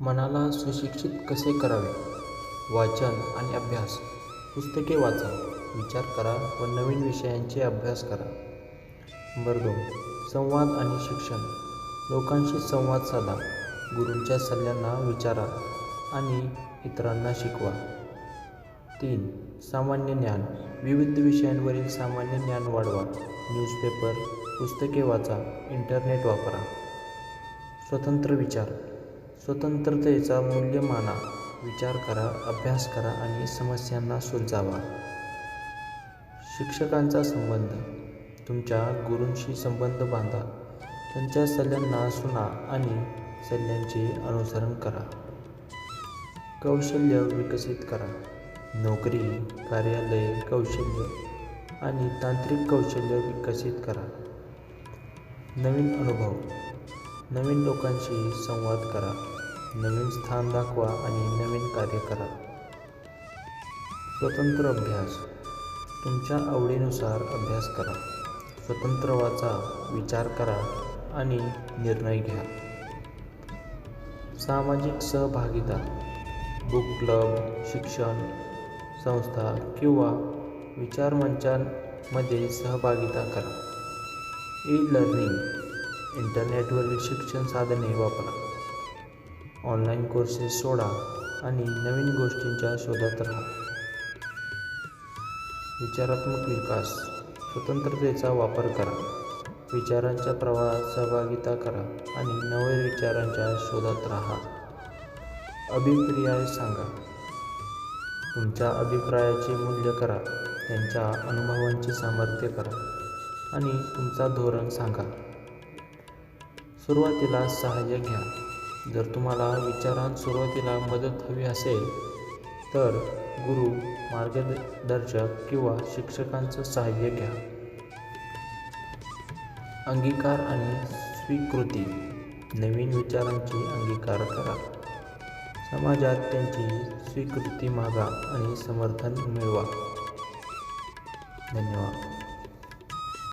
मनाला सुशिक्षित कसे करावे? वाचन आणि अभ्यास. पुस्तके वाचा. विचार करा व नवीन विषयांचे अभ्यास करा. नंबर दोन. संवाद आणि शिक्षण. लोकांशी संवाद साधा. गुरूंच्या सल्ल्यांना विचारा आणि इतरांना शिकवा. तीन. सामान्य ज्ञान. विविध विषयांवरील सामान्य ज्ञान वाढवा. न्यूजपेपर पुस्तके वाचा. इंटरनेट वापरा. स्वतंत्र विचार. स्वतंत्रतेचा मूल्य माना विचार करा अभ्यास करा आणि समस्यांना सुलजावा. शिक्षकांचा संबंध. तुमच्या गुरूंशी संबंध बांधा. त्यांच्या सल्ल्यांना सुना आणि सल्ल्यांचे अनुसरण करा. कौशल्य विकसित करा. नोकरी कार्यालय कौशल्य आणि तांत्रिक कौशल्य विकसित करा. नवीन अनुभव. नवीन लोकांशी संवाद करा नवीन स्थान दाखवा आणि नवीन कार्य करा. स्वतंत्र अभ्यास. तुमच्या आवडीनुसार अभ्यास करा. स्वतंत्र वाचा विचार करा आणि निर्णय घ्या. सामाजिक सहभागिता. बुक क्लब शिक्षण संस्था किंवा विचारमंचांमध्ये सहभागिता करा. ई लर्निंग इंटरनेटवरील शिक्षण साधने वापरा. ऑनलाईन कोर्सेस सोडा आणि नवीन गोष्टींच्या शोधात राहा. विचारात्मक विकास स्वतंत्रतेचा वापर करा. विचारांच्या प्रवाहात सहभागिता करा आणि नवे विचारांच्या शोधात राहा. अभिप्राय सांगा. तुमच्या अभिप्रायाचे मूल्य करा त्यांच्या अनुभवांचे सामर्थ्य करा आणि तुमचा धोरण सांगा. सुरुवातीला सहाय्य घ्या. जर तुम्हाला विचारांत सुरुवातीला मदत हवी असेल तर गुरु मार्गदर्शक किंवा शिक्षकांचं सहाय्य घ्या. अंगीकार आणि स्वीकृती. नवीन विचारांची अंगीकार करा. समाजात त्यांची स्वीकृती मागा आणि समर्थन मिळवा. धन्यवाद.